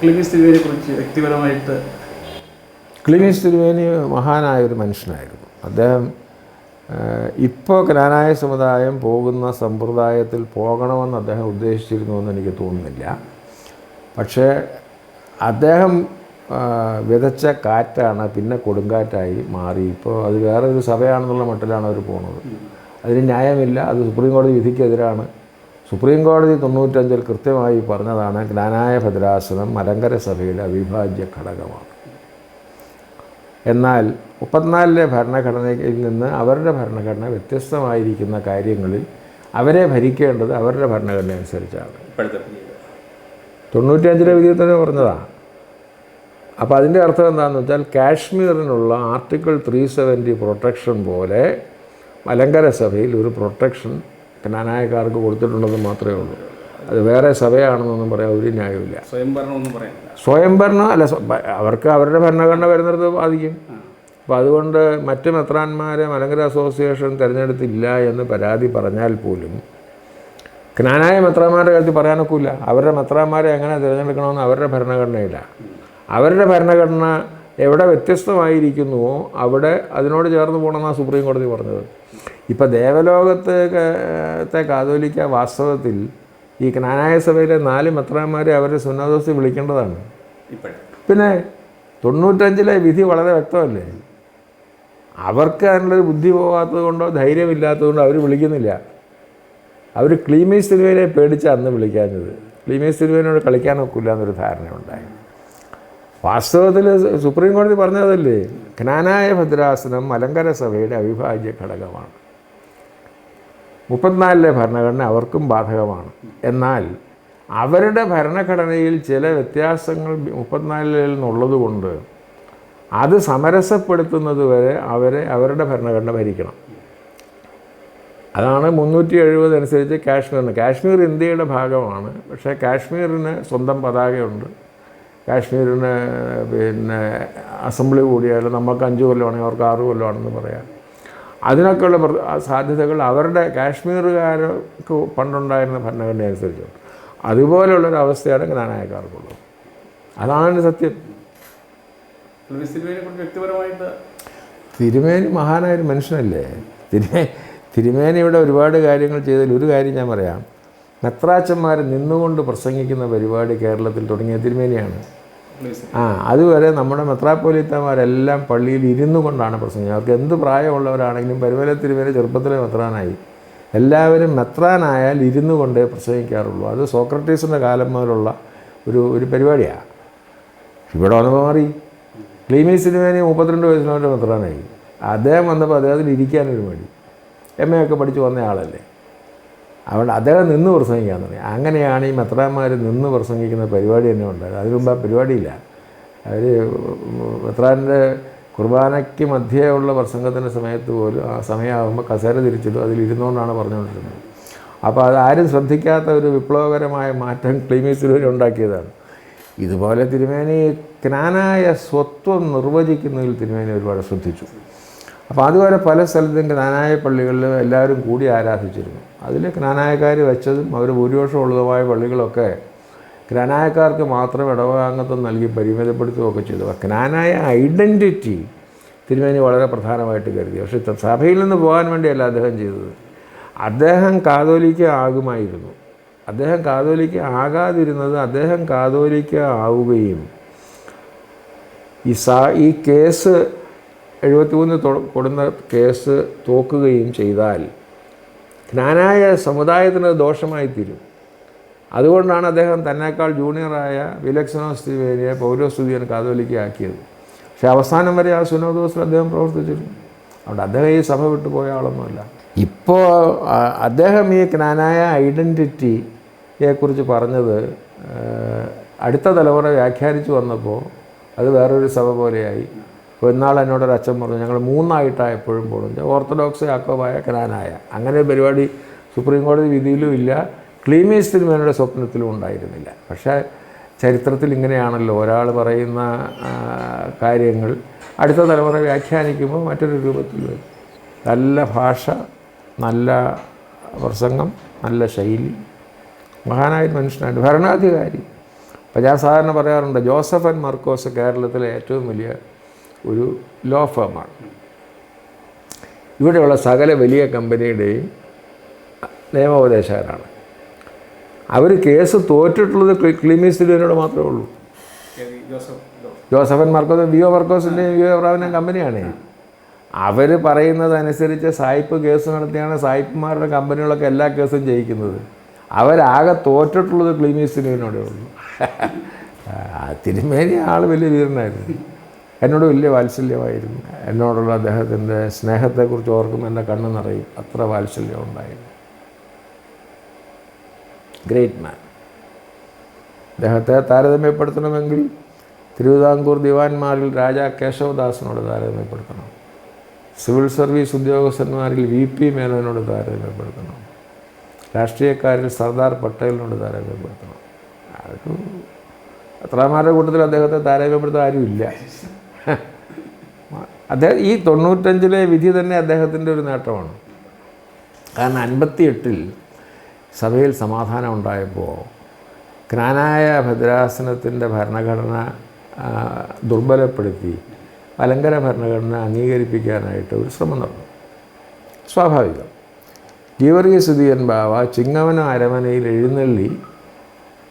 ക്ലിമിസ് വ്യക്തിപരമായിട്ട് തിരുവേനി മഹാനായ ഒരു മനുഷ്യനായിരുന്നു. അദ്ദേഹം ഇപ്പോൾ ജ്ഞാനായ സമുദായം പോകുന്ന സമ്പ്രദായത്തിൽ പോകണമെന്ന് അദ്ദേഹം ഉദ്ദേശിച്ചിരുന്നു എന്ന് എനിക്ക് തോന്നുന്നില്ല. പക്ഷേ അദ്ദേഹം വിതച്ച കാറ്റാണ് പിന്നെ കൊടുങ്കാറ്റായി മാറി. ഇപ്പോൾ അത് വേറെ ഒരു സഭയാണെന്നുള്ള മട്ടിലാണ് അവർ പോകുന്നത് അതിന് ന്യായമില്ല. അത് സുപ്രീം കോടതി വിധിക്കെതിരാണ്. സുപ്രീം കോടതി തൊണ്ണൂറ്റഞ്ചിൽ കൃത്യമായി പറഞ്ഞതാണ് ജ്ഞാനായ ഭദ്രാസനം മലങ്കര സഭയുടെ അവിഭാജ്യ ഘടകമാണ്. എന്നാൽ മുപ്പത്തിനാലിലെ ഭരണഘടനയിൽ നിന്ന് അവരുടെ ഭരണഘടന വ്യത്യസ്തമായിരിക്കുന്ന കാര്യങ്ങളിൽ അവരെ ഭരിക്കേണ്ടത് അവരുടെ ഭരണഘടന അനുസരിച്ചാണ്. തൊണ്ണൂറ്റഞ്ചിലെ വിധിയിൽ തന്നെ പറഞ്ഞതാണ് അപ്പോൾ അതിന്റെ അർത്ഥം എന്താണെന്ന് വെച്ചാൽ കാശ്മീരിനുള്ള ആർട്ടിക്കിൾ ത്രീ സെവന്റി പ്രൊട്ടക്ഷൻ പോലെ മലങ്കര സഭയിൽ ഒരു പ്രൊട്ടക്ഷൻ ജ്ഞാനായക്കാർക്ക് കൊടുത്തിട്ടുണ്ടെന്ന് മാത്രമേ ഉള്ളൂ. അത് വേറെ സഭയാണെന്നൊന്നും പറയാൻ ഒരു ന്യായമില്ല സ്വയംഭരണം സ്വയംഭരണം അല്ല അവർക്ക് അവരുടെ ഭരണഘടന വരുന്നിടത്ത് ബാധിക്കും. അപ്പോൾ അതുകൊണ്ട് മറ്റ് മെത്രാന്മാരെ മലങ്കര അസോസിയേഷൻ തിരഞ്ഞെടുത്തില്ല എന്ന് പരാതി പറഞ്ഞാൽ പോലും ജ്ഞാനായ മെത്രാന്മാരുടെ കാര്യത്തിൽ പറയാനൊക്കില്ല. അവരുടെ മെത്രാന്മാരെ എങ്ങനെ തിരഞ്ഞെടുക്കണമെന്ന് അവരുടെ ഭരണഘടനയില്ല. അവരുടെ ഭരണഘടന എവിടെ വ്യത്യസ്തമായിരിക്കുന്നുവോ അവിടെ അതിനോട് ചേർന്ന് പോകണമെന്നാണ് സുപ്രീം കോടതി പറഞ്ഞത്. ഇപ്പോൾ ദേവലോകത്ത് ത്തെ കാതോലിക്ക വാസ്തവത്തിൽ ഈ ജ്ഞാനായ സഭയിലെ നാല് മെത്രാന്മാരെ അവർ സുന്നദോസ് വിളിക്കേണ്ടതാണ്. പിന്നെ തൊണ്ണൂറ്റഞ്ചിലെ വിധി വളരെ വ്യക്തമല്ലേ? അവർക്ക് അതിനുള്ളൊരു ബുദ്ധി പോകാത്തത് കൊണ്ടോ ധൈര്യമില്ലാത്തത് കൊണ്ടോ അവർ വിളിക്കുന്നില്ല. അവർ ക്ലീമീസ് സിനിമയിലെ പേടിച്ച് അന്ന് വിളിക്കാഞ്ഞത്. ക്ലീമീസ് തിരുവേനോട് കളിക്കാൻ ഒക്കില്ല എന്നൊരു ധാരണ ഉണ്ടായി. വാസ്തവത്തിൽ സുപ്രീം കോടതി പറഞ്ഞതല്ലേ? ജ്ഞാനായ ഭദ്രാസനം മലങ്കര സഭയുടെ അവിഭാജ്യ ഘടകമാണ്. മുപ്പത്തിനാലിലെ ഭരണഘടന അവർക്കും ബാധകമാണ്. എന്നാൽ അവരുടെ ഭരണഘടനയിൽ ചില വ്യത്യാസങ്ങൾ മുപ്പത്തിനാലിൽ നിന്നുള്ളത് കൊണ്ട് അത് സമരസപ്പെടുത്തുന്നത് വരെ അവരെ അവരുടെ ഭരണഘടന ഭരിക്കണം. അതാണ് മുന്നൂറ്റി എഴുപത് അനുസരിച്ച് കാശ്മീരിന് കാശ്മീർ ഇന്ത്യയുടെ ഭാഗമാണ്. പക്ഷേ കാശ്മീരിന് സ്വന്തം പതാകയുണ്ട്. കാശ്മീരിന് പിന്നെ അസംബ്ലി കൂടിയാലും നമുക്ക് അഞ്ച് കൊല്ലമാണെങ്കിൽ അവർക്ക് ആറ് കൊല്ലമാണെന്ന് പറയാം. അതിനൊക്കെയുള്ള സാധ്യതകൾ അവരുടെ കാശ്മീരുകാർക്ക് പണ്ടുണ്ടായിരുന്ന ഭരണഘടന അനുസരിച്ചുണ്ട് അതുപോലെയുള്ളൊരവസ്ഥയാണ് ഗ്രാനായക്കാർക്കുള്ളത് അതാണ് സത്യം. തിരുമേനി മഹാനായ ഒരു മനുഷ്യനല്ലേ? തിരുമേ തിരുമേനി ഇവിടെ ഒരുപാട് കാര്യങ്ങൾ ചെയ്തതിൽ ഒരു കാര്യം ഞാൻ പറയാം. മെത്രാച്ചന്മാർ നിന്നുകൊണ്ട് പ്രസംഗിക്കുന്ന പരിപാടി കേരളത്തിൽ തുടങ്ങിയ തിരുമേനിയാണ്. ആ അതുവരെ നമ്മുടെ മെത്രാപ്പൊലീത്തമാരെല്ലാം പള്ളിയിൽ ഇരുന്നു കൊണ്ടാണ് പ്രസംഗിച്ചത് അവർക്ക് എന്ത് പ്രായമുള്ളവരാണെങ്കിലും പരിമല തിരുമേനി ചെറുപ്പത്തിലെ മെത്രാനായി. എല്ലാവരും മെത്രാനായാൽ ഇരുന്നു കൊണ്ടേ പ്രസംഗിക്കാറുള്ളൂ. അത് സോക്രട്ടീസിന്റെ കാലം മുതലുള്ള ഒരു ഒരു പരിപാടിയാണ് ഇവിടെ വന്നപ്പോൾ മാറി. ക്ലീമീസ് സിനിമേനെ മുപ്പത്തിരണ്ട് വയസ്സിനവന്റെ മെത്രാനായി. അദ്ദേഹം വന്നപ്പോൾ അദ്ദേഹത്തിന് ഇരിക്കാനൊരു മടി. എം എ ഒക്കെ പഠിച്ച് വന്ന ആളല്ലേ? അതുകൊണ്ട് അദ്ദേഹം നിന്ന് പ്രസംഗിക്കാൻ തുടങ്ങി. അങ്ങനെയാണ് ഈ മെത്രാന്മാർ നിന്ന് പ്രസംഗിക്കുന്ന പരിപാടി തന്നെ ഉണ്ടായത്. അതിനു മുമ്പ് ആ പരിപാടിയില്ല. അവർ മെത്രാന്റെ കുർബാനയ്ക്ക് മധ്യേ ഉള്ള പ്രസംഗത്തിന്റെ സമയത്ത് പോലും ആ സമയമാകുമ്പോൾ കസേര തിരിച്ചിടും. അതിലിരുന്നുകൊണ്ടാണ് പറഞ്ഞുകൊണ്ടിരുന്നത്. അപ്പോൾ അത് ആരും ശ്രദ്ധിക്കാത്ത ഒരു വിപ്ലവകരമായ മാറ്റം ക്ലീമീസിലൂടെ ഉണ്ടാക്കിയതാണ്. ഇതുപോലെ തിരുമേനി ജ്ഞാനായ സ്വത്വം നിർവചിക്കുന്നതിൽ തിരുമേനി ഒരുപാട് ശ്രദ്ധിച്ചു. അപ്പോൾ അതുവരെ പല സ്ഥലത്തും ജ്ഞാനായ പള്ളികളിൽ എല്ലാവരും കൂടി ആരാധിച്ചിരുന്നു. അതിൽ ജ്ഞാനായക്കാർ വെച്ചതും അവർ ഭൂരിപക്ഷം ഉള്ളതുമായ പള്ളികളൊക്കെ ജ്ഞാനായക്കാർക്ക് മാത്രം ഇടവകാംഗത്വം നൽകി പരിമിതപ്പെടുത്തുകയൊക്കെ ചെയ്തു. ജ്ഞാനായ ഐഡന്റിറ്റി തിരുമേനി വളരെ പ്രധാനമായിട്ട് കരുതി. പക്ഷേ സഭയിൽ നിന്ന് പോകാൻ വേണ്ടിയല്ല അദ്ദേഹം ചെയ്തത്. അദ്ദേഹം കാതോലിക്ക ആകുമായിരുന്നു. അദ്ദേഹം കാതോലിക്ക ആകാതിരുന്നത് അദ്ദേഹം കാതോലിക്ക ആവുകയും ഈ സാ ഈ കേസ് എഴുപത്തിമൂന്ന് കൊടുന്ന കേസ് തോക്കുകയും ചെയ്താൽ ജ്ഞാനായ സമുദായത്തിന് ദോഷമായി തീരും അതുകൊണ്ടാണ് അദ്ദേഹം തന്നെക്കാൾ ജൂനിയറായ വിലക്ഷണോ തിരുവേനിയെ പൗരസ്തുതിയൻ കാതോലിക്കാക്കിയത് പക്ഷേ അവസാനം വരെ ആ സുനോദോസിൽ അദ്ദേഹം പ്രവർത്തിച്ചിരുന്നു. അതുകൊണ്ട് അദ്ദേഹം ഈ സഭ വിട്ടു പോയ ആളൊന്നുമല്ല. ഇപ്പോൾ അദ്ദേഹം ഈ ജ്ഞാനായ ഐഡന്റിറ്റിയെക്കുറിച്ച് പറഞ്ഞത് അടുത്ത തലമുറ വ്യാഖ്യാനിച്ചു വന്നപ്പോൾ അത് വേറൊരു സഭ പോലെയായി. ഇപ്പോൾ ഇന്നാൾ എന്നോടൊരു അച്ഛൻ പറഞ്ഞു ഞങ്ങൾ മൂന്നായിട്ടാണ് എപ്പോഴും പോകുന്നത് ഓർത്തഡോക്സ് യാക്കോബായ കനാനായ. അങ്ങനെ ഒരു പരിപാടി സുപ്രീം കോടതി വിധിയിലും ഇല്ല. ക്ലീമീസ് തിരുമേനയുടെ സ്വപ്നത്തിലും ഉണ്ടായിരുന്നില്ല. പക്ഷേ ചരിത്രത്തിൽ ഇങ്ങനെയാണല്ലോ ഒരാൾ പറയുന്ന കാര്യങ്ങൾ. അടുത്ത തലമുറ വ്യാഖ്യാനിക്കുമ്പോൾ മറ്റൊരു രൂപത്തിൽ വരും. നല്ല ഭാഷ നല്ല പ്രസംഗം നല്ല ശൈലി. മഹാനായ മനുഷ്യനായിട്ട് ഭരണാധികാരി. അപ്പോൾ ഞാൻ സാധാരണ പറയാറുണ്ട് ജോസഫ് ആൻഡ് മർക്കോസ് കേരളത്തിലെ ഏറ്റവും വലിയ ഒരു ലോ ഫേമാണ് ഇവിടെയുള്ള സകല വലിയ കമ്പനിയുടെയും നിയമോപദേശകരാണ്. അവർ കേസ് തോറ്റിട്ടുള്ളത് ക്ലിമി സ്റ്റുഡിയോനോട് മാത്രമേ ഉള്ളൂ. ജോസഫൻ മർക്കോസ് ജോസഫ് ഒ ജോസഫൻ വി ഒ മാർക്കോസിന്റെയും എബ്രാവിന്റെയും കമ്പനിയാണ്. അവർ പറയുന്നതനുസരിച്ച് സായിപ്പ് കേസ് നടത്തിയാണ് സായിപ്പുമാരുടെ കമ്പനികളൊക്കെ എല്ലാ കേസും ജയിക്കുന്നത്. അവരാകെ തോറ്റിട്ടുള്ളത് ക്ലിമി തിരുവിനോടേ ഉള്ളൂ. തിരുമേനി ആൾ വലിയ വീരനായിരുന്നു. എന്നോട് വലിയ വാത്സല്യമായിരുന്നു. എന്നോടുള്ള അദ്ദേഹത്തിന്റെ സ്നേഹത്തെക്കുറിച്ച് ഓർക്കും എന്റെ കണ്ണു നിറയും. അത്ര വാത്സല്യം ഉണ്ടായിരുന്നു. ഗ്രേറ്റ് മാൻ അദ്ദേഹത്തെ താരതമ്യപ്പെടുത്തണമെങ്കിൽ തിരുവിതാംകൂർ ദിവാൻമാരിൽ രാജാ കേശവദാസിനോട് താരതമ്യപ്പെടുത്തണം. സിവിൽ സർവീസ് ഉദ്യോഗസ്ഥന്മാരിൽ വി പി മേനോനോട് താരതമ്യപ്പെടുത്തണം. രാഷ്ട്രീയക്കാരിൽ സർദാർ പട്ടേലിനോട് താരതമ്യപ്പെടുത്തണം. അതൊരു അത്രമാരുടെ കൂട്ടത്തിൽ അദ്ദേഹത്തെ താരതമ്യപ്പെടുത്താൻ ആരുമില്ല. അദ്ദേഹം ഈ തൊണ്ണൂറ്റഞ്ചിലെ വിധി തന്നെ അദ്ദേഹത്തിന്റെ ഒരു നേട്ടമാണ്. കാരണം അൻപത്തി എട്ടിൽ സഭയിൽ സമാധാനം ഉണ്ടായപ്പോൾ ജ്ഞാനായ ഭദ്രാസനത്തിന്റെ ഭരണഘടന ദുർബലപ്പെടുത്തി അലങ്കര ഭരണഘടന അംഗീകരിപ്പിക്കാനായിട്ട് ഒരു ശ്രമം നടന്നു. സ്വാഭാവികം. ജീവർഗീയ സുധിയൻ ബാവ ചിങ്ങവന അരമനയിൽ എഴുന്നള്ളി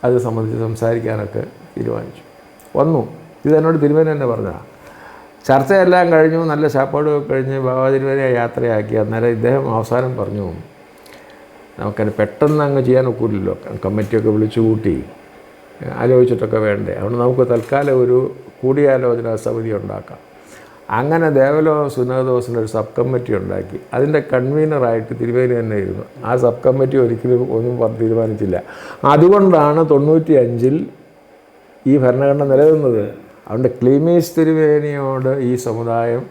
അത് സംബന്ധിച്ച് സംസാരിക്കാനൊക്കെ തീരുമാനിച്ചു. വന്നു. ഇത് എന്നോട് തിരുമേനി തന്നെ പറഞ്ഞതാണ്. ചർച്ചയെല്ലാം കഴിഞ്ഞു നല്ല ശാപ്പാടുമൊക്കെ കഴിഞ്ഞ് ബാബാ വരെ യാത്രയാക്കി. അന്നേരം ഇദ്ദേഹം അവസാനം പറഞ്ഞു നമുക്കത് പെട്ടെന്ന് അങ്ങ് ചെയ്യാൻ ഒക്കില്ലല്ലോ. കമ്മിറ്റിയൊക്കെ വിളിച്ചു കൂട്ടി ആലോചിച്ചിട്ടൊക്കെ വേണ്ടേ. അതുകൊണ്ട് നമുക്ക് തൽക്കാലം ഒരു കൂടിയാലോചന സമിതി ഉണ്ടാക്കാം. അങ്ങനെ ദേവലോ സുനദോസിന്റെ ഒരു സബ് കമ്മിറ്റി ഉണ്ടാക്കി. അതിന്റെ കൺവീനറായിട്ട് തിരുവേലി തന്നെ ഇരുന്നു. ആ സബ് കമ്മിറ്റി ഒരിക്കലും ഒന്നും തീരുമാനിച്ചില്ല. അതുകൊണ്ടാണ് തൊണ്ണൂറ്റി അഞ്ചിൽ ഈ ഭരണഘടന നിലനിന്നത്. അതുകൊണ്ട് ക്ലീമേസ് തിരുവേനിയോട് ഈ സമുദായം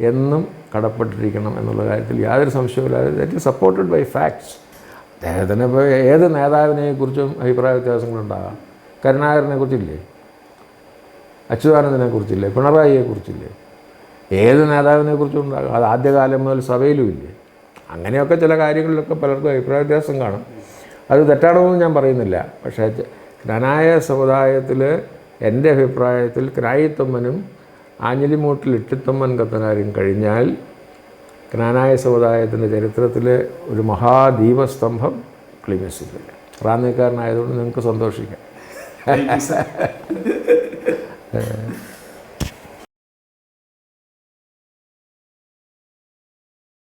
എന്നും കടപ്പെട്ടിരിക്കണം എന്നുള്ള കാര്യത്തിൽ യാതൊരു സംശയവുമില്ല that is supported by facts അദ്ദേഹത്തിന് ഇപ്പോൾ ഏത് നേതാവിനെക്കുറിച്ചും അഭിപ്രായ വ്യത്യാസങ്ങളുണ്ടാകാം. കരുണാകരനെ കുറിച്ചില്ലേ? അച്യുതാനന്ദനെ കുറിച്ചില്ലേ? പിണറായിയെ കുറിച്ചില്ലേ? ഏത് നേതാവിനെ കുറിച്ചും ഉണ്ടാകാം. അത് ആദ്യകാലം മുതൽ സഭയിലും ഇല്ലേ? അങ്ങനെയൊക്കെ ചില കാര്യങ്ങളിലൊക്കെ പലർക്കും അഭിപ്രായ വ്യത്യാസം കാണും. അത് തെറ്റാണെന്ന് ഞാൻ പറയുന്നില്ല. പക്ഷേ ധനായ സമുദായത്തിൽ എന്റെ അഭിപ്രായത്തിൽ ക്രായിത്തമ്മനും ആഞ്ഞിലിമൂട്ടിൽ ഇട്ടിത്തമ്മൻ കത്തനാരും കഴിഞ്ഞാൽ ജ്ഞാനായ സമുദായത്തിന്റെ ചരിത്രത്തിൽ ഒരു മഹാദീപസ്തംഭം ക്ലിമിസില്ല റാന്നിക്കാരനായതുകൊണ്ട് നിങ്ങൾക്ക് സന്തോഷിക്കാം.